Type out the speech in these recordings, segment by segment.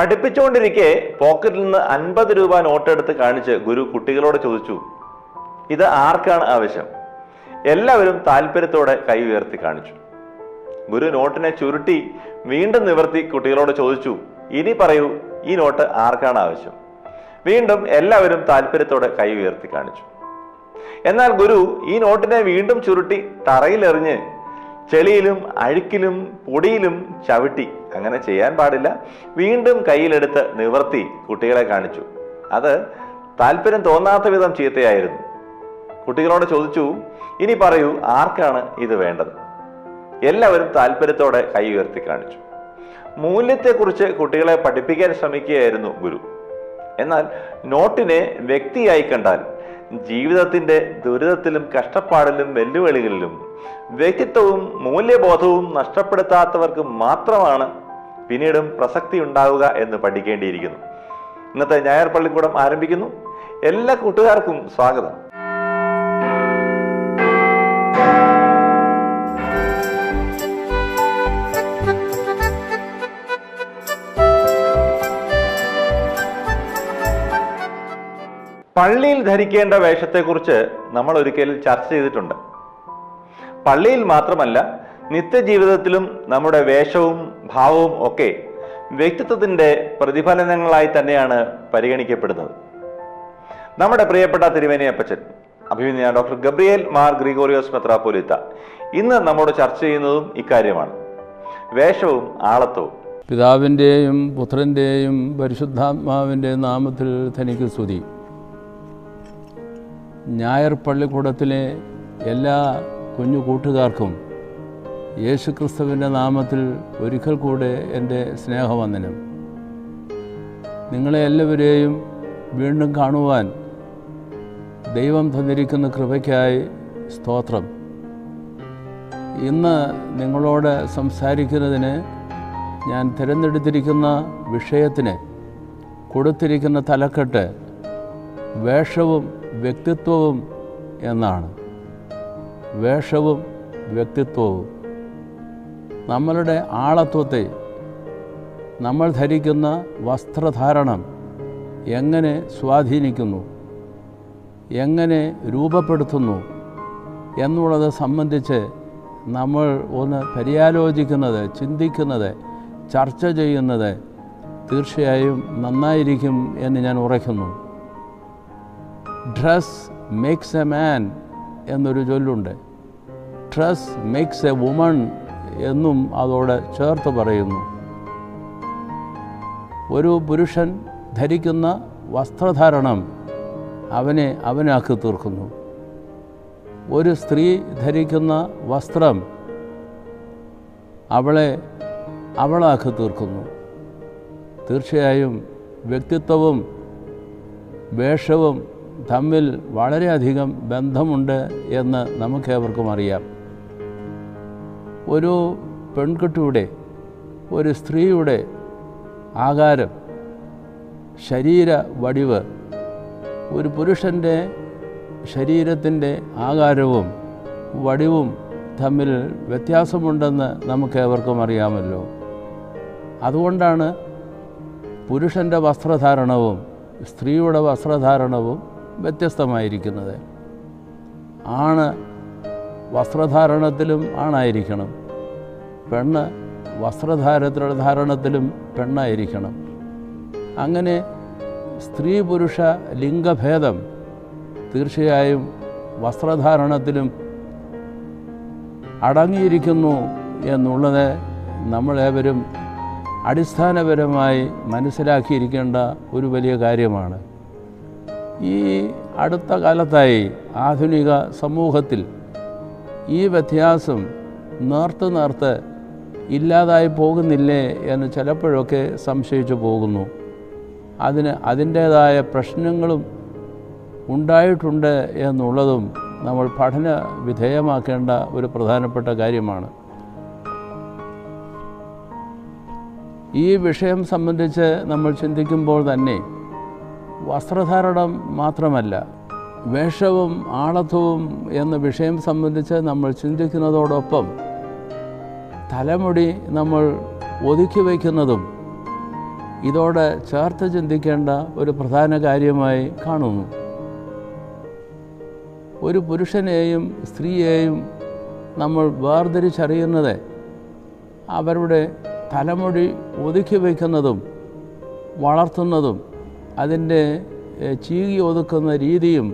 പഠിപ്പിച്ചുകൊണ്ടിരിക്കെ പോക്കറ്റിൽ നിന്ന് അൻപത് രൂപ നോട്ടെടുത്ത് കാണിച്ച് ഗുരു കുട്ടികളോട് ചോദിച്ചു ഇത് ആർക്കാണ് ആവശ്യം? എല്ലാവരും താല്പര്യത്തോടെ കൈ ഉയർത്തി കാണിച്ചു. ഗുരു നോട്ടിനെ ചുരുട്ടി വീണ്ടും നിവർത്തി കുട്ടികളോട് ചോദിച്ചു ഇനി പറയൂ ഈ നോട്ട് ആർക്കാണ് ആവശ്യം? വീണ്ടും എല്ലാവരും താല്പര്യത്തോടെ കൈ ഉയർത്തി കാണിച്ചു. എന്നാൽ ഗുരു ഈ നോട്ടിനെ വീണ്ടും ചുരുട്ടി തറയിലെറിഞ്ഞ് ചെളിയിലും അഴുക്കിലും പൊടിയിലും ചവിട്ടി അങ്ങനെ ചെയ്യാൻ പാടില്ല. വീണ്ടും കയ്യിലെടുത്ത് നിവർത്തി കുട്ടികളെ കാണിച്ചു. അത് താല്പര്യം തോന്നാത്ത വിധം ചീത്തയായിരുന്നു. കുട്ടികളോട് ചോദിച്ചു ഇനി പറയൂ ആർക്കാണ് ഇത് വേണ്ടത്? എല്ലാവരും താല്പര്യത്തോടെ കൈ ഉയർത്തി കാണിച്ചു. മൂല്യത്തെക്കുറിച്ച് കുട്ടികളെ പഠിപ്പിക്കാൻ ശ്രമിക്കുകയായിരുന്നു ഗുരു. എന്നാൽ നോട്ടിനെ വ്യക്തിയായി കണ്ടാൽ ജീവിതത്തിന്റെ ദുരിതത്തിലും കഷ്ടപ്പാടിലും വെല്ലുവിളികളിലും വ്യക്തിത്വവും മൂല്യബോധവും നഷ്ടപ്പെടുത്താത്തവർക്ക് മാത്രമാണ് പിന്നീടും പ്രസക്തി ഉണ്ടാവുക എന്ന് പഠിക്കേണ്ടിയിരിക്കുന്നു. ഇന്നത്തെ ഞായർ പള്ളിക്കൂടം ആരംഭിക്കുന്നു. എല്ലാ കൂട്ടുകാർക്കും സ്വാഗതം. പള്ളിയിൽ ധരിക്കേണ്ട വേഷത്തെക്കുറിച്ച് നമ്മൾ ഒരിക്കൽ ചർച്ച ചെയ്തിട്ടുണ്ട്. പള്ളിയിൽ മാത്രമല്ല നിത്യജീവിതത്തിലും നമ്മുടെ വേഷവും ഭാവവും ഒക്കെ വ്യക്തിത്വത്തിന്റെ പ്രതിഫലനങ്ങളായി തന്നെയാണ് പരിഗണിക്കപ്പെടുന്നത്. നമ്മുടെ പ്രിയപ്പെട്ട തിരുവേനി അപ്പച്ചൻ അഭിമന്യ ഡോക്ടർ ഗബ്രിയേൽ മാർ ഗ്രിഗോറിയോസ് മെത്രാപോലിത്ത ഇന്ന് നമ്മോട് ചർച്ച ചെയ്യുന്നതും ഇക്കാര്യമാണ്. വേഷവും ആളത്വവും. പിതാവിന്റെയും പുത്രന്റെയും പരിശുദ്ധാത്മാവിന്റെ നാമത്തിൽ തനിക്ക് സ്തുതി. ഞായർ പള്ളിക്കൂടത്തിലെ എല്ലാ കുഞ്ഞു കൂട്ടുകാർക്കും യേശുക്രിസ്തുവിന്റെ നാമത്തിൽ ഒരിക്കൽ കൂടെ എന്റെ സ്നേഹവന്ദനം. നിങ്ങളെ എല്ലാവരെയും വീണ്ടും കാണുവാൻ ദൈവം തന്നിരിക്കുന്ന കൃപയ്ക്കായി സ്തോത്രം. ഇന്ന് നിങ്ങളോട് സംസാരിക്കുന്നതിന് ഞാൻ തിരഞ്ഞെടുത്തിരിക്കുന്ന വിഷയത്തിന് കൊടുത്തിരിക്കുന്ന തലക്കെട്ട് വേഷവും വ്യക്തിത്വവും എന്നാണ്. വേഷവും വ്യക്തിത്വവും. നമ്മളുടെ ആളത്വത്തെ നമ്മൾ ധരിക്കുന്ന വസ്ത്രധാരണം എങ്ങനെ സ്വാധീനിക്കുന്നു? എങ്ങനെ രൂപപ്പെടുത്തുന്നു? എന്നുള്ളത് സംബന്ധിച്ച് നമ്മൾ ഒന്ന് പര്യാലോചിക്കുന്നത് ചിന്തിക്കുന്നത് ചർച്ച ചെയ്യുന്നത് തീർച്ചയായും നന്നായിരിക്കും എന്ന് ഞാൻ ഉറയ്ക്കുന്നു. ഡ്രസ് മേക്സ് എ മാൻ എന്നൊരു ചൊല്ലുണ്ട്. ഡ്രസ് മേക്സ് എ വുമൺ എന്നും അതോടെ ചേർത്ത് പറയുന്നു. ഒരു പുരുഷൻ ധരിക്കുന്ന വസ്ത്രധാരണം അവനെ അവനാക്കി തീർക്കുന്നു. ഒരു സ്ത്രീ ധരിക്കുന്ന വസ്ത്രം അവളെ അവളാക്കി തീർക്കുന്നു. തീർച്ചയായും വ്യക്തിത്വവും വേഷവും തമ്മിൽ വളരെയധികം ബന്ധമുണ്ട് എന്ന് നമുക്കേവർക്കും അറിയാം. ഒരു പെൺകുട്ടിയുടെ ഒരു സ്ത്രീയുടെ ആകാരം ശരീര വടിവ് ഒരു പുരുഷന്റെ ശരീരത്തിന്റെ ആകാരവും വടിവും തമ്മിൽ വ്യത്യാസമുണ്ടെന്ന് നമുക്കേവർക്കും അറിയാമല്ലോ. അതുകൊണ്ടാണ് പുരുഷന്റെ വസ്ത്രധാരണവും സ്ത്രീയുടെ വസ്ത്രധാരണവും വ്യത്യസ്തമായിരിക്കുന്നത്. ആണ് വസ്ത്രധാരണത്തിലും ആണായിരിക്കണം. പെണ്ണ് വസ്ത്രധാരത്തിലുള്ള ധാരണത്തിലും പെണ്ണായിരിക്കണം. അങ്ങനെ സ്ത്രീ പുരുഷ ലിംഗഭേദം തീർച്ചയായും വസ്ത്രധാരണത്തിലും അടങ്ങിയിരിക്കുന്നു എന്നുള്ളത് നമ്മളേവരും അടിസ്ഥാനപരമായി മനസ്സിലാക്കിയിരിക്കേണ്ട ഒരു വലിയ കാര്യമാണ്. ഈ അടുത്ത കാലത്തായി ആധുനിക സമൂഹത്തിൽ ഈ വ്യത്യാസം നേർത്ത് നേർത്ത് ഇല്ലാതായി പോകുന്നില്ലേ എന്ന് ചിലപ്പോഴൊക്കെ സംശയിച്ചു പോകുന്നു. അതിന് അതിന്റേതായ പ്രശ്നങ്ങളും ഉണ്ടായിട്ടുണ്ട് എന്നുള്ളതും നമ്മൾ പഠന വിധേയമാക്കേണ്ട ഒരു പ്രധാനപ്പെട്ട കാര്യമാണ്. ഈ വിഷയം സംബന്ധിച്ച് നമ്മൾ ചിന്തിക്കുമ്പോൾ തന്നെ വസ്ത്രധാരണം മാത്രമല്ല വേഷവും ആളത്വവും എന്ന വിഷയം സംബന്ധിച്ച് നമ്മൾ ചിന്തിക്കുന്നതോടൊപ്പം തലമുടി നമ്മൾ ഒതുക്കി വയ്ക്കുന്നതും ഇതോടെ ചേർത്ത് ചിന്തിക്കേണ്ട ഒരു പ്രധാന കാര്യമായി കാണുന്നു. ഒരു പുരുഷനെയും സ്ത്രീയെയും നമ്മൾ വേർതിരിച്ചറിയുന്നത് അവരുടെ തലമുടി ഒതുക്കി വയ്ക്കുന്നതും വളർത്തുന്നതും അതിന്റെ ചീകി ഒതുക്കുന്ന രീതിയും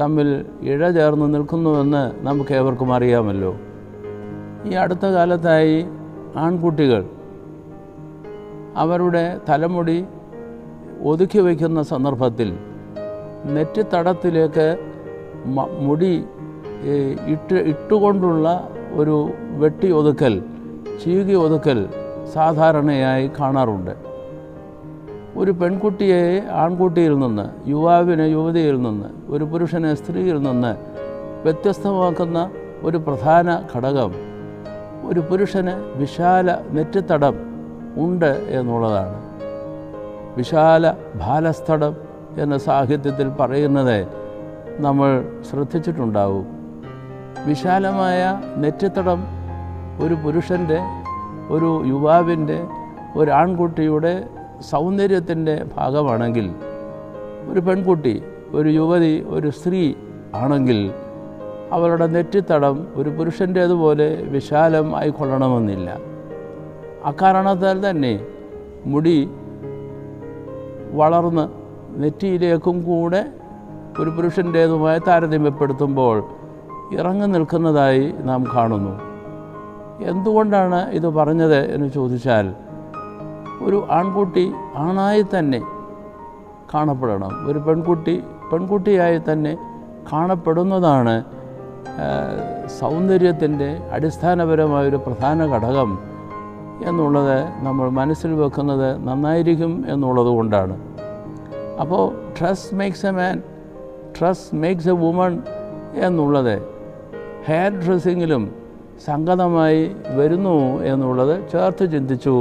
തമ്മിൽ ഇഴ ചേർന്ന് നിൽക്കുന്നുവെന്ന് നമുക്ക് ഏവർക്കും അറിയാമല്ലോ. ഈ അടുത്ത കാലത്തായി ആൺകുട്ടികൾ അവരുടെ തലമുടി ഒതുക്കി വയ്ക്കുന്ന സന്ദർഭത്തിൽ നെറ്റിത്തടത്തിലേക്ക് തടത്തിലേക്ക് മുടി ഇട്ട് ഇട്ടുകൊണ്ടുള്ള ഒരു വെട്ടി ഒതുക്കൽ ചീകി ഒതുക്കൽ സാധാരണയായി കാണാറുണ്ട്. ഒരു പെൺകുട്ടിയെ ആൺകുട്ടിയിൽ നിന്ന് യുവാവിനെ യുവതിയിൽ നിന്ന് ഒരു പുരുഷനെ സ്ത്രീയിൽ നിന്ന് വ്യത്യസ്തമാക്കുന്ന ഒരു പ്രധാന ഘടകം ഒരു പുരുഷന് വിശാല നെറ്റിത്തടം ഉണ്ട് എന്നുള്ളതാണ്. വിശാല ബാലസ്ഥടം എന്ന സാഹിത്യത്തിൽ പറയുന്നത് നമ്മൾ ശ്രദ്ധിച്ചിട്ടുണ്ടാവും. വിശാലമായ നെറ്റിത്തടം ഒരു പുരുഷന്റെ ഒരു യുവാവിന്റെ ഒരു ആൺകുട്ടിയുടെ സൗന്ദര്യത്തിന്റെ ഭാഗമാണെങ്കിൽ ഒരു പെൺകുട്ടി ഒരു യുവതി ഒരു സ്ത്രീ ആണെങ്കിൽ അവളുടെ നെറ്റിത്തടം ഒരു പുരുഷന്റേതുപോലെ വിശാലം ആയിക്കൊള്ളണമെന്നില്ല. അക്കാരണത്താൽ തന്നെ മുടി വളർന്ന് നെറ്റിയിലേക്കും കൂടെ ഒരു പുരുഷന്റേതുമായി താരതമ്യപ്പെടുത്തുമ്പോൾ ഇറങ്ങി നിൽക്കുന്നതായി നാം കാണുന്നു. എന്തുകൊണ്ടാണ് ഇത് പറഞ്ഞത് എന്ന് ചോദിച്ചാൽ ഒരു ആൺകുട്ടി ആണായി തന്നെ കാണപ്പെടണം. ഒരു പെൺകുട്ടി പെൺകുട്ടിയായി തന്നെ കാണപ്പെടുന്നതാണ് സൗന്ദര്യത്തിന്റെ അടിസ്ഥാനപരമായൊരു പ്രധാന ഘടകം എന്നുള്ളത് നമ്മൾ മനസ്സിൽ വെക്കുന്നത് നന്നായിരിക്കും എന്നുള്ളത് കൊണ്ടാണ്. അപ്പോൾ dress makes a man dress makes a woman എന്നുള്ളത് ഹെയർ ഡ്രസ്സിങ്ങിലും സംഗതമായി വരുന്നു എന്നുള്ളത് ചേർത്ത് ചിന്തിച്ചു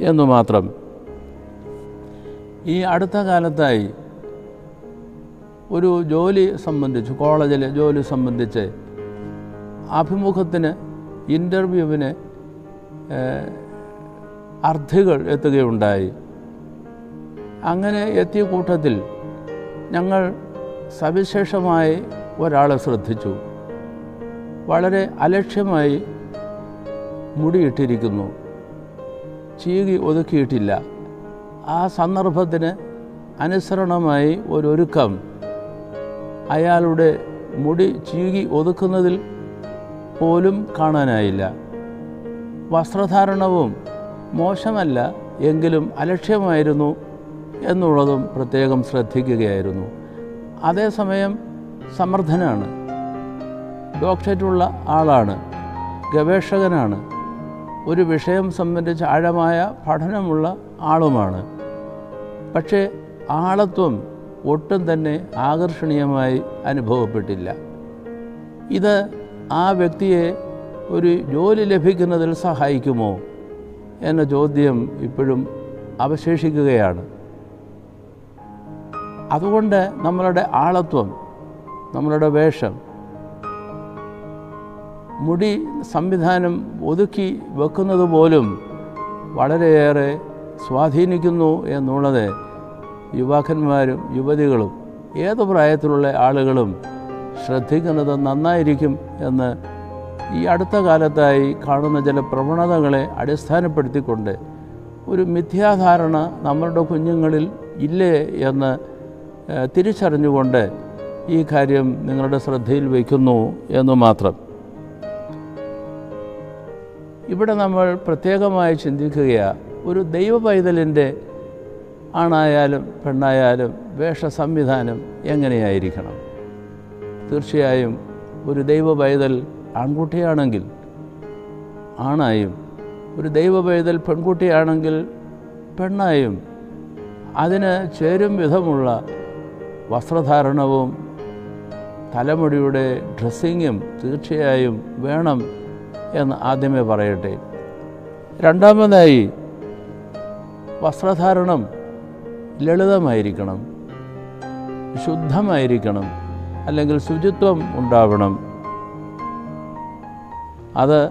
എന്ന് മാത്രം. ഈ അടുത്ത കാലത്തായി ഒരു ജോലി സംബന്ധിച്ച് കോളേജിലെ ജോലി സംബന്ധിച്ച് അഭിമുഖത്തിന് ഇന്റർവ്യൂവിന് അർത്ഥികൾ എത്തുകയുണ്ടായി. അങ്ങനെ എത്തിയ കൂട്ടത്തിൽ ഞങ്ങൾ സവിശേഷമായി ഒരാളെ ശ്രദ്ധിച്ചു. വളരെ അലക്ഷ്യമായി മുടിയിട്ടിരിക്കുന്നു. ചീകി ഒതുക്കിയിട്ടില്ല. ആ സന്ദർഭത്തിന് അനുസരണമായി ഒരുക്കം. അയാളുടെ മുടി ചീകി ഒതുക്കുന്നതിൽ പോലും കാണാനായില്ല. വസ്ത്രധാരണവും മോശമല്ല എങ്കിലും അലക്ഷ്യമായിരുന്നു എന്നുള്ളതും പ്രത്യേകം ശ്രദ്ധിക്കുകയായിരുന്നു. അതേസമയം സമർത്ഥനാണ്. ഡോക്ടറേറ്റുള്ള ആളാണ്. ഗവേഷകനാണ്. ഒരു വിഷയം സംബന്ധിച്ച് ആഴമായ പഠനമുള്ള ആളുമാണ്. പക്ഷേ ആളത്വം ഒട്ടും തന്നെ ആകർഷണീയമായി അനുഭവപ്പെട്ടില്ല. ഇത് ആ വ്യക്തിയെ ഒരു ജോലി ലഭിക്കുന്നതിൽ സഹായിക്കുമോ എന്ന ചോദ്യം ഇപ്പോഴും അവശേഷിക്കുകയാണ്. അതുകൊണ്ട് നമ്മളുടെ ആളത്വം നമ്മളുടെ വേഷം മുടി സംവിധാനം ഒതുക്കി വെക്കുന്നത് പോലും വളരെയേറെ സ്വാധീനിക്കുന്നു എന്നുള്ളത് യുവാക്കന്മാരും യുവതികളും ഏത് പ്രായത്തിലുള്ള ആളുകളും ശ്രദ്ധിക്കുന്നത് നന്നായിരിക്കും എന്ന് ഈ അടുത്ത കാലത്തായി കാണുന്ന ചില പ്രവണതകളെ അടിസ്ഥാനപ്പെടുത്തിക്കൊണ്ട് ഒരു മിഥ്യാധാരണ നമ്മളുടെ കുഞ്ഞുങ്ങളിൽ ഇല്ലേ എന്ന് തിരിച്ചറിഞ്ഞുകൊണ്ട് ഈ കാര്യം നിങ്ങളുടെ ശ്രദ്ധയിൽ വയ്ക്കുന്നു എന്ന് മാത്രം. ഇവിടെ നമ്മൾ പ്രത്യേകമായി ചിന്തിക്കുകയാണ് ഒരു ദൈവ പൈതലിന്റെ ആണായാലും പെണ്ണായാലും വേഷ സംവിധാനം എങ്ങനെയായിരിക്കണം? തീർച്ചയായും ഒരു ദൈവ പൈതൽ ആൺകുട്ടിയാണെങ്കിൽ ആണായും ഒരു ദൈവ പൈതൽ പെൺകുട്ടിയാണെങ്കിൽ പെണ്ണായും അതിന് ചേരും വിധമുള്ള വസ്ത്രധാരണവും തലമുടിയുടെ ഡ്രസ്സിങ്ങും തീർച്ചയായും വേണം എന്ന് ആദ്യമേ പറയട്ടെ. രണ്ടാമതായി വസ്ത്രധാരണം ലളിതമായിരിക്കണം ശുദ്ധമായിരിക്കണം അല്ലെങ്കിൽ ശുചിത്വം ഉണ്ടാവണം. അത്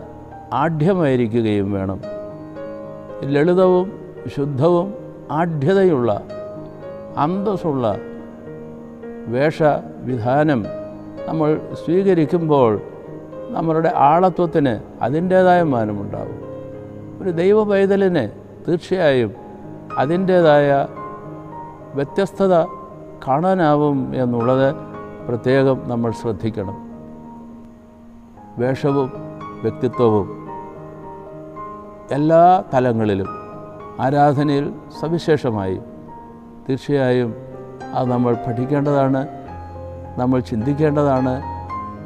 ആഢ്യമായിരിക്കുകയും വേണം. ലളിതവും ശുദ്ധവും ആഢ്യതയുള്ള അന്തസ്സുള്ള വേഷവിധാനം നമ്മൾ സ്വീകരിക്കുമ്പോൾ നമ്മളുടെ ആളത്വത്തിന് അതിന്റേതായ മാനമുണ്ടാകും ഒരു ദൈവ പൈതലിന് തീർച്ചയായും അതിന്റേതായ വ്യത്യസ്തത കാണാനാവും എന്നുള്ളത് പ്രത്യേകം നമ്മൾ ശ്രദ്ധിക്കണം. വേഷവും വ്യക്തിത്വവും എല്ലാ തലങ്ങളിലും ആരാധനയിൽ സവിശേഷമായി തീർച്ചയായും അത് നമ്മൾ പഠിക്കേണ്ടതാണ് നമ്മൾ ചിന്തിക്കേണ്ടതാണ്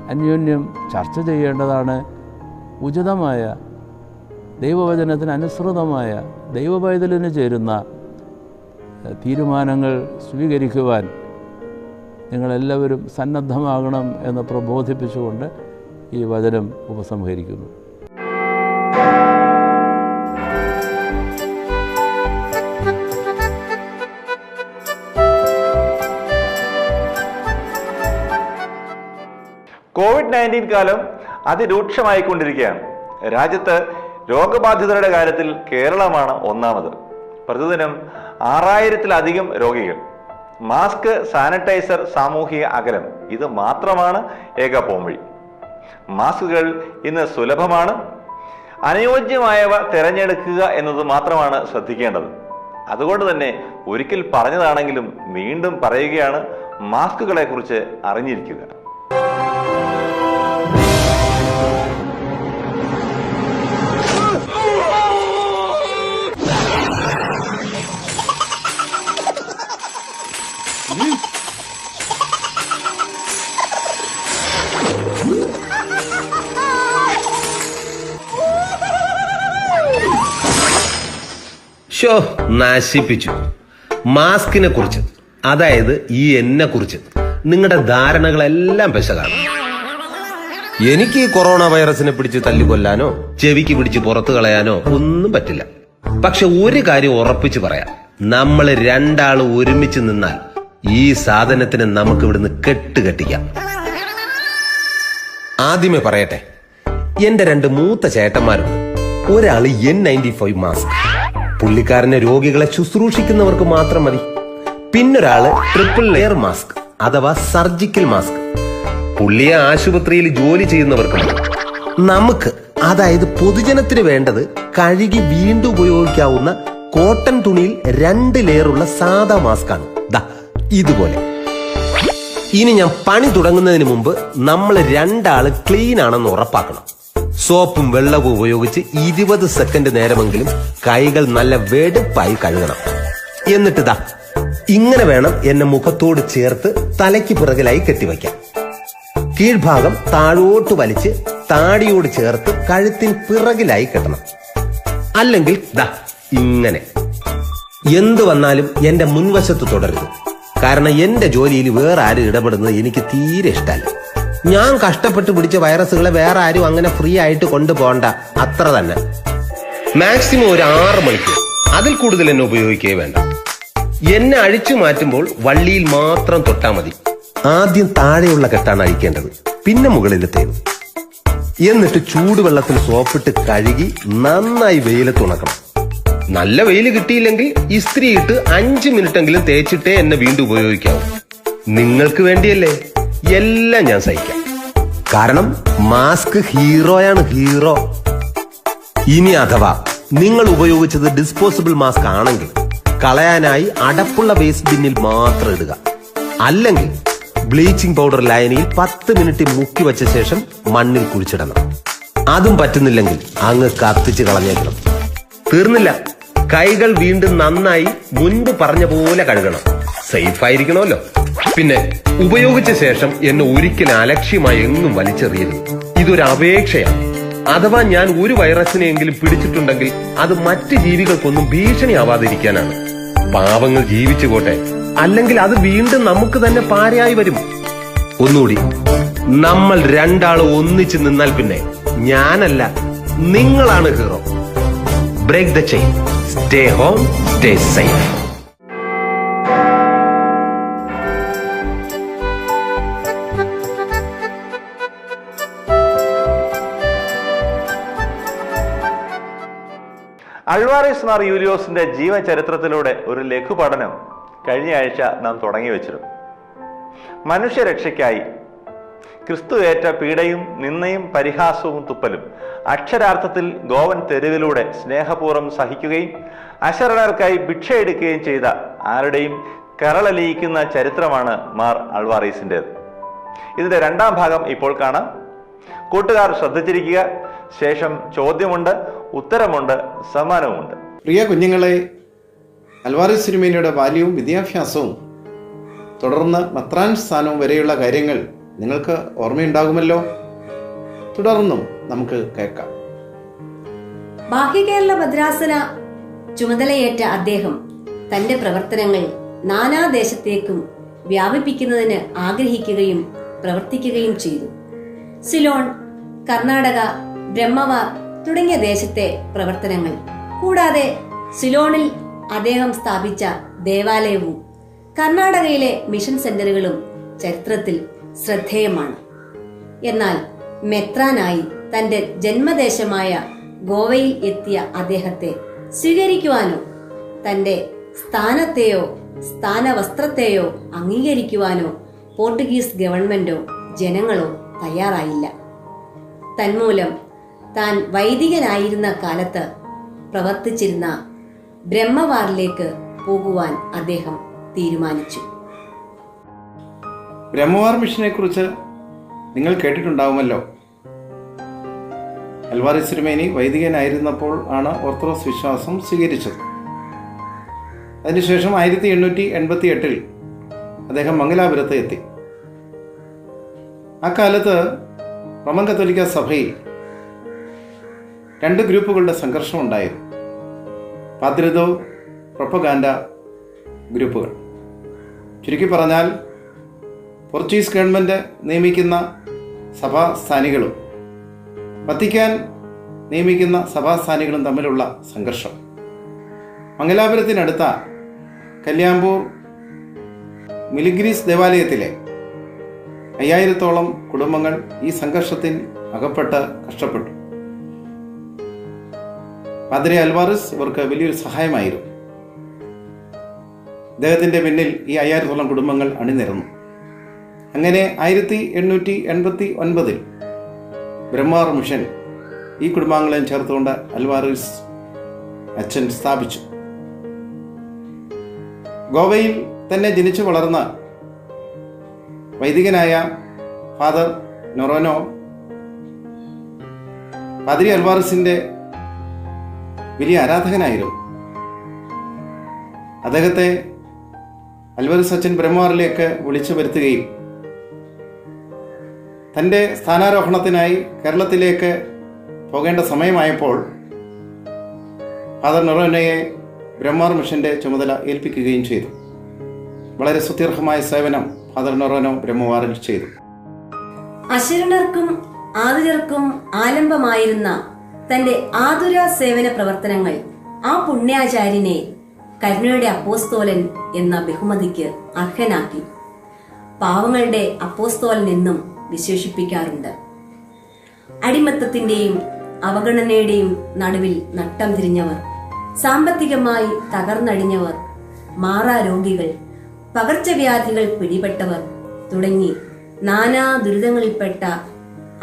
അന്യോന്യം ചർച്ച ചെയ്യേണ്ടതാണ്. ഉചിതമായ ദൈവവചനത്തിന് അനുസൃതമായ ദൈവപൈതലിന് ചേരുന്ന തീരുമാനങ്ങൾ സ്വീകരിക്കുവാൻ നിങ്ങളെല്ലാവരും സന്നദ്ധമാകണം എന്ന് പ്രബോധിപ്പിച്ചുകൊണ്ട് ഈ വചനം ഉപസംഹരിക്കുന്നു. കോവിഡ് നയന്റീൻ കാലം അതിരൂക്ഷമായിക്കൊണ്ടിരിക്കുകയാണ്. രാജ്യത്ത് രോഗബാധിതരുടെ കാര്യത്തിൽ കേരളമാണ് ഒന്നാമത്. പ്രതിദിനം ആറായിരത്തിലധികം രോഗികൾ. മാസ്ക് സാനിറ്റൈസർ സാമൂഹിക അകലം. ഇത് മാത്രമാണ് ഏക പോംവഴി മാസ്കുകൾ ഇന്ന് സുലഭമാണ്. അനുയോജ്യമായവ തിരഞ്ഞെടുക്കുക എന്നത് മാത്രമാണ് ശ്രദ്ധിക്കേണ്ടത്. അതുകൊണ്ട് തന്നെ ഒരിക്കൽ പറഞ്ഞതാണെങ്കിലും വീണ്ടും പറയുകയാണ് മാസ്കുകളെ കുറിച്ച് അറിഞ്ഞിരിക്കുക. ഷോ നശിപ്പിച്ചു. മാസ്കിനെ കുറിച്ച് അതായത് ഈ എന്നെ കുറിച്ച് നിങ്ങളുടെ ധാരണകളെല്ലാം പെശകാണ്. എനിക്ക് ഈ കൊറോണ വൈറസിനെ പിടിച്ച് തല്ലിക്കൊല്ലാനോ ചെവിക്ക് പിടിച്ച് പുറത്തു കളയാനോ ഒന്നും പറ്റില്ല. പക്ഷെ ഒരു കാര്യം ഉറപ്പിച്ച് പറയാം. നമ്മൾ രണ്ടാൾ ഒരുമിച്ച് നിന്നാൽ ഈ സാധനത്തിന് നമുക്ക് ഇവിടുന്ന് കെട്ടുകെട്ടിക്കാം. ആദ്യമേ പറയട്ടെ എന്റെ രണ്ട് മൂത്ത ചേട്ടന്മാരുണ്ട്. ഒരാൾ എൻ നയന്റി ഫൈവ് മാസ്ക് പുള്ളിക്കാരന് രോഗികളെ ശുശ്രൂഷിക്കുന്നവർക്ക് മാത്രം മതി. പിന്നൊരാൾ ട്രിപ്പിൾ ലെയർ മാസ്ക് അഥവാ സർജിക്കൽ മാസ്ക് പുള്ളിയെ ആശുപത്രിയിൽ ജോലി ചെയ്യുന്നവർക്ക് നമുക്ക് അതായത് പൊതുജനത്തിന് വേണ്ടത് കഴുകി വീണ്ടും ഉപയോഗിക്കാവുന്ന കോട്ടൺ തുണിയിൽ രണ്ട് ലെയറുള്ള സാധാ മാസ്കാണ് ദാ ഇതുപോലെ. ഇനി ഞാൻ പണി തുടങ്ങുന്നതിന് മുമ്പ് നമ്മൾ രണ്ടാൾ ക്ലീൻ ആണെന്ന് ഉറപ്പാക്കണം. സോപ്പും വെള്ളവും ഉപയോഗിച്ച് ഇരുപത് സെക്കൻഡ് നേരമെങ്കിലും കൈകൾ നല്ല വെടുപ്പായി കഴുകണം. എന്നിട്ടിതാ ഇങ്ങനെ വേണം എന്നെ മുഖത്തോട് ചേർത്ത് തലയ്ക്ക് പിറകിലായി കെട്ടിവയ്ക്കാൻ. കീഴ്ഭാഗം താഴോട്ട് വലിച്ച് താടിയോട് ചേർത്ത് കഴുത്തിന് പിറകിലായി കെട്ടണം. അല്ലെങ്കിൽ ദാ ഇങ്ങനെ. എന്തു വന്നാലും എന്റെ മുൻവശത്ത് തുടരുത്. കാരണം എന്റെ ജോലിയിൽ വേറെ ആരും ഇടപെടുന്നത് എനിക്ക് തീരെ ഇഷ്ടമല്ല. ഞാൻ കഷ്ടപ്പെട്ട് പിടിച്ച വൈറസുകളെ വേറെ ആരും അങ്ങനെ ഫ്രീ ആയിട്ട് കൊണ്ടുപോകണ്ട. അത്ര തന്നെ. മാക്സിമം ഒരു ആറ് മണിക്കൂർ. അതിൽ കൂടുതൽ എന്നെ ഉപയോഗിക്കേ വേണ്ട. എന്നെ അഴിച്ചു മാറ്റുമ്പോൾ വള്ളിയിൽ മാത്രം തൊട്ടാ മതി. ആദ്യം താഴെയുള്ള കെട്ടാണ് അഴിക്കേണ്ടത്. പിന്നെ മുകളിലത്തേത് എന്നിട്ട് ചൂടുവെള്ളത്തിൽ സോപ്പിട്ട് കഴുകി നന്നായി വെയിലത്ത് ഉണക്കണം. നല്ല വെയിൽ കിട്ടിയില്ലെങ്കിൽ ഇസ്ത്രി ഇട്ട് അഞ്ച് മിനിറ്റെങ്കിലും തേച്ചിട്ടേ എന്നെ വീണ്ടും ഉപയോഗിക്കാവൂ. നിങ്ങൾക്ക് വേണ്ടിയല്ലേ? എല്ലാം ഞാൻ സഹിക്കാം. കാരണം മാസ്ക് ഹീറോയാണ് ഹീറോ. ഇനി അഥവാ നിങ്ങൾ ഉപയോഗിച്ചത് ഡിസ്പോസിബിൾ മാസ്ക് ആണെങ്കിൽ കളയാനായി അടപ്പുള്ള വേസ്റ്റ് ബിന്നിൽ മാത്രം ഇടുക. അല്ലെങ്കിൽ ബ്ലീച്ചിങ് പൗഡർ ലൈനിൽ പത്ത് മിനിറ്റ് മുക്കി വെച്ച ശേഷം മണ്ണിൽ കുഴിച്ചിടണം. അതും പറ്റുന്നില്ലെങ്കിൽ അങ്ങ് കത്തിച്ച് കളഞ്ഞേക്കണം. തീർന്നില്ല. കൈകൾ വീണ്ടും നന്നായി മുൻപ് പറഞ്ഞ പോലെ കഴുകണം. സേഫ് ആയിരിക്കണമല്ലോ. പിന്നെ ഉപയോഗിച്ച ശേഷം എന്നെ ഒരിക്കലും അലക്ഷ്യമായി എങ്ങും വലിച്ചെറിയരുത്. ഇതൊരു അപേക്ഷയാണ്. അഥവാ ഞാൻ ഒരു വൈറസിനെയെങ്കിലും പിടിച്ചിട്ടുണ്ടെങ്കിൽ അത് മറ്റ് ജീവികൾക്കൊന്നും ഭീഷണിയാവാതിരിക്കാനാണ്. പാവങ്ങൾ ജീവിച്ചു പോട്ടെ. അല്ലെങ്കിൽ അത് വീണ്ടും നമുക്ക് തന്നെ പാരയായി വരും. ഒന്നുകൂടി നമ്മൾ രണ്ടാൾ ഒന്നിച്ച് നിന്നാൽ പിന്നെ ഞാനല്ല നിങ്ങളാണ് hero. Break the chain stay home stay safe Alvares Mar യൂലിയോസിന്റെ ജീവചരിത്രത്തിലൂടെ ഒരു ലഘുപഠനം കഴിഞ്ഞ ആഴ്ച നാം തുടങ്ങി വെച്ചിരുന്നു. മനുഷ്യരക്ഷയ്ക്കായി ക്രിസ്തു ഏറ്റ പീഡയും നിന്നയും പരിഹാസവും തുപ്പലും അക്ഷരാർത്ഥത്തിൽ ഗോവൻ തെരുവിലൂടെ സ്നേഹപൂർവം സഹിക്കുകയും അശരണർക്കായി ഭിക്ഷയെടുക്കുകയും ചെയ്ത ആരുടെയും കരളലിയിക്കുന്ന ചരിത്രമാണ് മാർ അൾവാറീസിന്റെത് ഇതിന്റെ രണ്ടാം ഭാഗം ഇപ്പോൾ കാണാം. കൂട്ടുകാർ ശ്രദ്ധിച്ചിരിക്കുക. ശേഷം ചോദ്യമുണ്ട് ഉത്തരമുണ്ട് സമ്മാനവുമുണ്ട്. പ്രിയ കുഞ്ഞുങ്ങളെ അൽവാരി സിനിമയുടെ ബാല്യവും വിദ്യാഭ്യാസവും തുടർന്ന് മത്രാൻ സ്ഥാനവും വരെയുള്ള കാര്യങ്ങൾ നിങ്ങൾക്ക് ഓർമ്മയുണ്ടാകുമല്ലോ? തുടർന്നും നമുക്ക് കേൾക്കാം. ബാഹ്യ കേരള മദ്രാസന ചുമതലയേറ്റ അദ്ദേഹം തന്റെ പ്രവർത്തനങ്ങൾ നാനാദേശത്തേക്കും വ്യാപിപ്പിക്കുന്നതിന് ആഗ്രഹിക്കുകയും പ്രവർത്തിക്കുകയും ചെയ്തു. സിലോൺ കർണാടക ബ്രഹ്മവാർ തുടങ്ങിയ ദേശത്തെ പ്രവർത്തനങ്ങൾ. കൂടാതെ സിലോണിൽ അദ്ദേഹം സ്ഥാപിച്ച ദേവാലയവും കർണാടകയിലെ മിഷൻ സെന്ററുകളും ചരിത്രത്തിൽ ശ്രദ്ധേയമാണ്. എന്നാൽ മെത്രാനായി തന്റെ ജന്മദേശമായ ഗോവയിൽ എത്തിയ അദ്ദേഹത്തെ സ്വീകരിക്കുവാനോ തന്റെ സ്ഥാനത്തെയോ സ്ഥാനവസ്ത്രത്തെയോ അംഗീകരിക്കുവാനോ പോർട്ടുഗീസ് ഗവൺമെന്റോ ജനങ്ങളോ തയ്യാറായില്ല. തന്മൂലം താൻ വൈദികനായിരുന്ന കാലത്ത് പ്രവർത്തിച്ചിരുന്ന ബ്രഹ്മവാറിലേക്ക് പോകുവാൻ അദ്ദേഹം തീരുമാനിച്ചു. ബ്രഹ്മവാർ മിഷനെ കുറിച്ച് നിങ്ങൾ കേട്ടിട്ടുണ്ടാവുമല്ലോ. അൽവാറി സിരിമേനി വൈദികനായിരുന്നപ്പോൾ ആണ് ഓർത്തഡോക്സ് വിശ്വാസം സ്വീകരിച്ചത്. അതിനുശേഷം ആയിരത്തി എണ്ണൂറ്റി എൺപത്തി എട്ടിൽ അദ്ദേഹം മംഗലാപുരത്ത് എത്തി. അക്കാലത്ത് റോമൻ കത്തോലിക്ക സഭയിൽ രണ്ട് ഗ്രൂപ്പുകളുടെ സംഘർഷം ഉണ്ടായിരുന്നു. പാദ്രിതോ പ്രൊപ്പഗാൻഡ ഗ്രൂപ്പുകൾ. ചുരുക്കി പറഞ്ഞാൽ പോർച്ചുഗീസ് ഗവൺമെന്റ് നിയമിക്കുന്ന സഭാസ്ഥാനികളും വത്തിക്കാൻ നിയമിക്കുന്ന സഭാസ്ഥാനികളും തമ്മിലുള്ള സംഘർഷം. മംഗലാപുരത്തിനടുത്ത കല്യാമ്പൂർ മിലിഗ്രീസ് ദേവാലയത്തിലെ അയ്യായിരത്തോളം കുടുംബങ്ങൾ ഈ സംഘർഷത്തിൽ അകപ്പെട്ട് കഷ്ടപ്പെട്ടു. പാദ്രി അൽവാറിസ് ഇവർക്ക് വലിയൊരു സഹായമായിരുന്നു. അദ്ദേഹത്തിന്റെ പിന്നിൽ ഈ അയ്യായിരത്തോളം കുടുംബങ്ങൾ അണിനിരന്നു. അങ്ങനെ ആയിരത്തി എണ്ണൂറ്റി എൺപത്തി ഒൻപതിൽ ബ്രഹ്മാർ മിഷൻ ഈ കുടുംബാംഗങ്ങളെയും ചേർത്തുകൊണ്ട് അൽവാറിസ് അച്ഛൻ സ്ഥാപിച്ചു. ഗോവയിൽ തന്നെ ജനിച്ചു വളർന്ന വൈദികനായ ഫാദർ നൊറോനോ പാതിരി അൽവാറിസിന്റെ വലിയ ആരാധകനായിരുന്നു. അദ്ദേഹത്തെ അൽവർ സച്ചിൻ ബ്രഹ്മാറിലേക്ക് വിളിച്ചു വരുത്തുകയും തന്റെ സ്ഥാനാരോഹണത്തിനായി കേരളത്തിലേക്ക് പോകേണ്ട സമയമായപ്പോൾ ഫാദർ നൊറോനയെ ബ്രഹ്മാർ മിഷന്റെ ചുമതല ഏൽപ്പിക്കുകയും ചെയ്തു. വളരെ സുതീർഹമായ സേവനം ഫാദർ നൊറോനോ ബ്രഹ്മവാറിൽ ചെയ്തു. അശരണർക്കും ആദിതർക്കും ആലംബമായിരുന്ന തന്റെ ആതുര സേവന പ്രവർത്തനങ്ങൾ ആ പുണ്യാചാര്യനെ കരുണയുടെ അപ്പോസ്തോലൻ എന്ന ബഹുമതിക്ക് അർഹനാക്കി. പാവങ്ങളുടെ അപ്പോസ്തോലൻ എന്നും വിശേഷിപ്പിക്കാറുണ്ട്. അടിമത്തത്തിന്റെയും അവഗണനയുടെയും നടുവിൽ നട്ടം തിരിഞ്ഞവർ സാമ്പത്തികമായി തകർന്നടിഞ്ഞവർ മാറാരോഗികൾ പകർച്ചവ്യാധികൾ പിടിപെട്ടവർ തുടങ്ങി നാനാ ദുരിതങ്ങളിൽപ്പെട്ട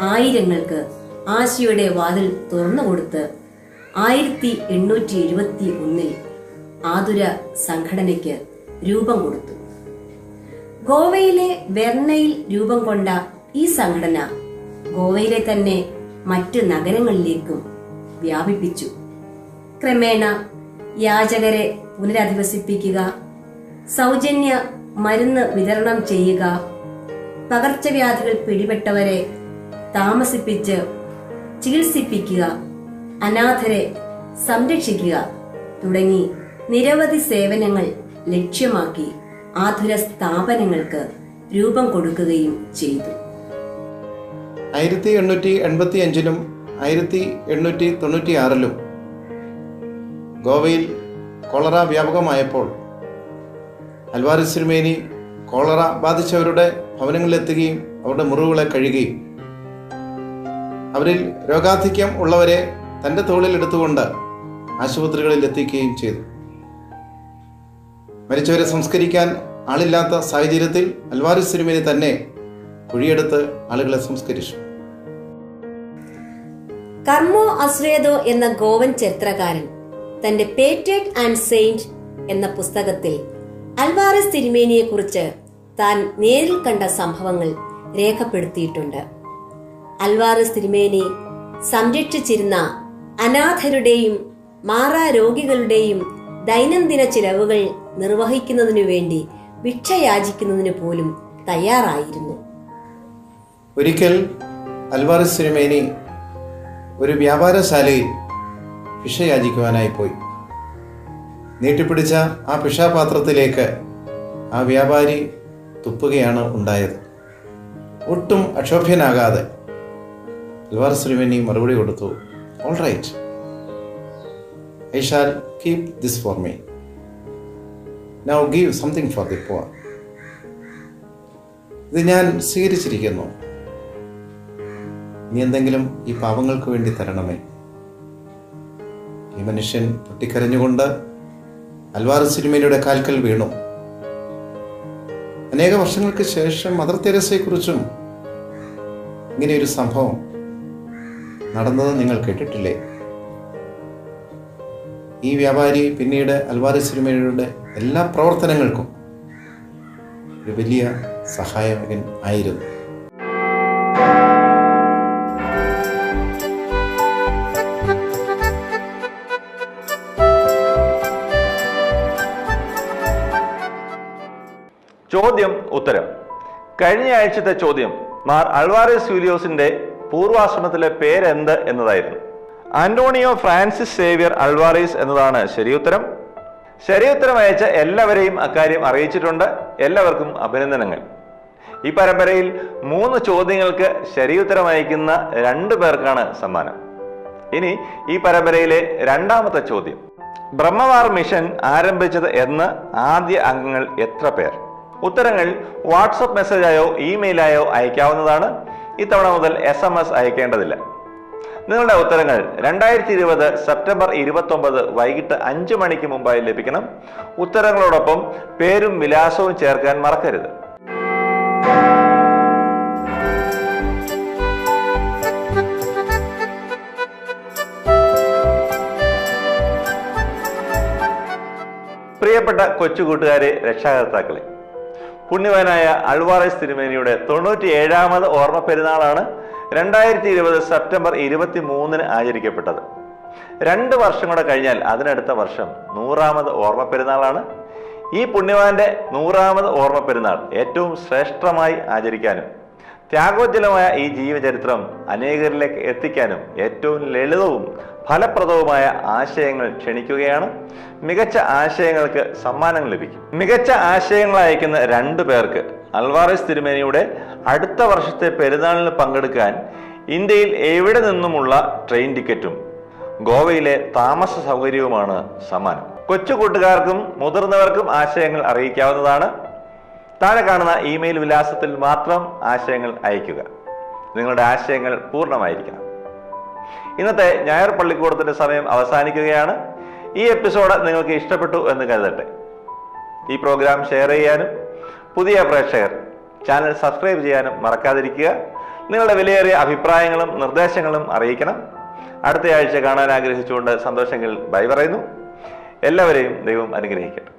ആയിരങ്ങൾക്ക് ആശയുടെ വാതിൽ തുറന്നുകൊടുത്ത് ആയിരത്തി എണ്ണൂറ്റി എഴുപത്തി ഒന്നിൽ ആതുര സംഘടനയ്ക്ക് രൂപം കൊടുത്തു. ഗോവയിലെ വെർണയിൽ രൂപം കൊണ്ട ഈ സംഘടന ഗോവയിലെ തന്നെ മറ്റ് നഗരങ്ങളിലേക്കും വ്യാപിപ്പിച്ചു. ക്രമേണ യാചകരെ പുനരധിവസിപ്പിക്കുക സൗജന്യ മരുന്ന് വിതരണം ചെയ്യുക പകർച്ചവ്യാധികൾ പിടിപെട്ടവരെ താമസിപ്പിച്ച് ചികിത്സിപ്പിക്കുക അനാഥരെ സംരക്ഷിക്കുക തുടങ്ങി നിരവധി സേവനങ്ങൾ ലക്ഷ്യമാക്കി ആധുര സ്ഥാപനങ്ങൾക്ക് രൂപം കൊടുക്കുകയും ചെയ്തു. ആയിരത്തി എണ്ണൂറ്റി എൺപത്തി അഞ്ചിലും ആയിരത്തി എണ്ണൂറ്റി തൊണ്ണൂറ്റി ആറിലും ഗോവയിൽ കോളറ വ്യാപകമായപ്പോൾ അൽവാരിസ് സിരുമേനി കോളറ ബാധിച്ചവരുടെ ഭവനങ്ങളിലെത്തുകയും അവരുടെ മുറിവുകളെ കഴുകുകയും അവരിൽ രോഗാധിക്യം ഉള്ളവരെ തന്റെ തോളിൽ എടുത്തുകൊണ്ട് ആശുപത്രികളിൽ എത്തിക്കുകയും ചെയ്തു. മരിച്ചവരെ സംസ്കരിക്കാൻ ആളില്ലാത്ത സാഹചര്യത്തിൽ അൽവാരിസ് സിനിമയെ തന്നെ കുഴിയെടുത്ത് ആളുകളെ സംസ്കരിച്ചു. കർമ്മോ അശ്രേതോ എന്ന ഗോവൻ ചരിത്രകാരൻ തന്റെ പേറ്റേഡ് ആൻഡ് സെയിന്റ് എന്ന പുസ്തകത്തിൽ അൽവാറസ് തിരുമേനിയെ കുറിച്ച് താൻ നേരിൽ കണ്ട സംഭവങ്ങൾ രേഖപ്പെടുത്തിയിട്ടുണ്ട്. അൽവാറിസ് തിരുമേനി സംരക്ഷിച്ചിരുന്ന അനാഥരുടെയും മാറാ രോഗികളുടെയും ദൈനംദിന ചിലവുകൾ നിർവഹിക്കുന്നതിനു വേണ്ടി ഭിക്ഷയാചിക്കുന്നതിന് പോലും തയ്യാറായിരുന്നു. ഒരിക്കൽ അൽവാറിസ് തിരുമേനി ഒരു വ്യാപാരശാലയിൽ ഭിക്ഷയാചിക്കുവാനായി പോയി. നീട്ടിപ്പിടിച്ച ആ ഭിക്ഷാപാത്രത്തിലേക്ക് ആ വ്യാപാരി തുപ്പുകയാണ് ഉണ്ടായത്. ഒട്ടും അക്ഷോഭ്യനാകാതെ സിനിമേനി മറുപടി കൊടുത്തു. All right I shall keep this for me now give something for the poor ഇത് ഞാൻ സ്വീകരിച്ചിരിക്കുന്നു. നീ എന്തെങ്കിലും ഈ പാവങ്ങൾക്ക് വേണ്ടി തരണമേ. ഈ മനുഷ്യൻ പൊട്ടിക്കരഞ്ഞുകൊണ്ട് അൽവാർ സിനിമയുടെ കാൽക്കൽ വീണു. അനേക വർഷങ്ങൾക്ക് ശേഷം മദർ തെരേസയെക്കുറിച്ചും ഇങ്ങനെയൊരു സംഭവം നടന്നത് നിങ്ങൾ കേട്ടിട്ടില്ലേ? ഈ വ്യാപാരി പിന്നീട് അൽവാരി സിനിമയുടെ എല്ലാ പ്രവർത്തനങ്ങൾക്കും ഒരു വലിയ സഹായകൻ ആയിരുന്നു. ചോദ്യം ഉത്തരം. കഴിഞ്ഞ ആഴ്ചത്തെ ചോദ്യം മാർ അൾവാരസ് യൂലിയോസിന്റെ പൂർവാശ്രമത്തിലെ പേരെന്ത് എന്നതായിരുന്നു. ആന്റോണിയോ ഫ്രാൻസിസ് സേവിയർ അൾവാറീസ് എന്നതാണ് ശരിയുത്തരം ശരിയുത്തരം അയച്ച എല്ലാവരെയും അക്കാര്യം അറിയിച്ചിട്ടുണ്ട്. എല്ലാവർക്കും അഭിനന്ദനങ്ങൾ. ഈ പരമ്പരയിൽ മൂന്ന് ചോദ്യങ്ങൾക്ക് ശരിയുത്തരം അയക്കുന്ന രണ്ടു പേർക്കാണ് സമ്മാനം. ഇനി ഈ പരമ്പരയിലെ രണ്ടാമത്തെ ചോദ്യം. ബ്രഹ്മവാർ മിഷൻ ആരംഭിച്ചത് എന്ന് ആദ്യ അംഗങ്ങൾ എത്ര പേർ? ഉത്തരങ്ങൾ വാട്സപ്പ് മെസ്സേജായോ ഇമെയിലായോ അയക്കാവുന്നതാണ്. ഇത്തവണ മുതൽ എസ് എം എസ് അയക്കേണ്ടതില്ല. നിങ്ങളുടെ ഉത്തരങ്ങൾ രണ്ടായിരത്തി ഇരുപത് സെപ്റ്റംബർ ഇരുപത്തൊമ്പത് വൈകിട്ട് അഞ്ച് മണിക്ക് മുമ്പായി ലഭിക്കണം. ഉത്തരങ്ങളോടൊപ്പം പേരും വിലാസവും ചേർക്കാൻ മറക്കരുത്. പ്രിയപ്പെട്ട കൊച്ചുകൂട്ടുകാരെ രക്ഷാകർത്താക്കളെ പുണ്യവാനായ അൾവാറേസ് തിരുമേനിയുടെ തൊണ്ണൂറ്റി ഏഴാമത് ഓർമ്മ പെരുന്നാളാണ് രണ്ടായിരത്തി ഇരുപത് സെപ്റ്റംബർ ഇരുപത്തി മൂന്നിന് ആചരിക്കപ്പെട്ടത്. രണ്ട് വർഷം കൂടെ കഴിഞ്ഞാൽ അതിനടുത്ത വർഷം നൂറാമത് ഓർമ്മ പെരുന്നാളാണ്. ഈ പുണ്യവാന്റെ നൂറാമത് ഓർമ്മ പെരുന്നാൾ ഏറ്റവും ശ്രേഷ്ഠമായി ആചരിക്കാനും ത്യാഗോജ്ജലമായ ഈ ജീവചരിത്രം അനേകരിലേക്ക് എത്തിക്കാനും ഏറ്റവും ലളിതവും ഫലപ്രദവുമായ ആശയങ്ങൾ ക്ഷണിക്കുകയാണ്. മികച്ച ആശയങ്ങൾക്ക് സമ്മാനങ്ങൾ ലഭിക്കും. മികച്ച ആശയങ്ങൾ അയക്കുന്ന രണ്ടു പേർക്ക് അൽവാറിസ് തിരുമേനിയുടെ അടുത്ത വർഷത്തെ പെരുന്നാളിന് പങ്കെടുക്കാൻ ഇന്ത്യയിൽ എവിടെ നിന്നുമുള്ള ട്രെയിൻ ടിക്കറ്റും ഗോവയിലെ താമസ സൗകര്യവുമാണ് സമ്മാനം. കൊച്ചു കൂട്ടുകാർക്കും മുതിർന്നവർക്കും ആശയങ്ങൾ അറിയിക്കാവുന്നതാണ്. താഴെ കാണുന്ന ഇമെയിൽ വിലാസത്തിൽ മാത്രം ആശയങ്ങൾ അയയ്ക്കുക. നിങ്ങളുടെ ആശയങ്ങൾ പൂർണമായിരിക്കണം. ഇന്നത്തെ ഞായർ പള്ളിക്കൂടത്തിന്റെ സമയം അവസാനിക്കുകയാണ്. ഈ എപ്പിസോഡ് നിങ്ങൾക്ക് ഇഷ്ടപ്പെട്ടു എന്ന് കരുതട്ടെ. ഈ പ്രോഗ്രാം ഷെയർ ചെയ്യാനും പുതിയ പ്രേക്ഷകർ ചാനൽ സബ്സ്ക്രൈബ് ചെയ്യാനും മറക്കാതിരിക്കുക. നിങ്ങളുടെ വിലയേറിയ അഭിപ്രായങ്ങളും നിർദ്ദേശങ്ങളും അറിയിക്കണം. അടുത്ത ആഴ്ച കാണാൻ ആഗ്രഹിച്ചുകൊണ്ട് സന്തോഷങ്ങൾ ബൈ പറയുന്നു. എല്ലാവരെയും ദൈവം അനുഗ്രഹിക്കട്ടെ.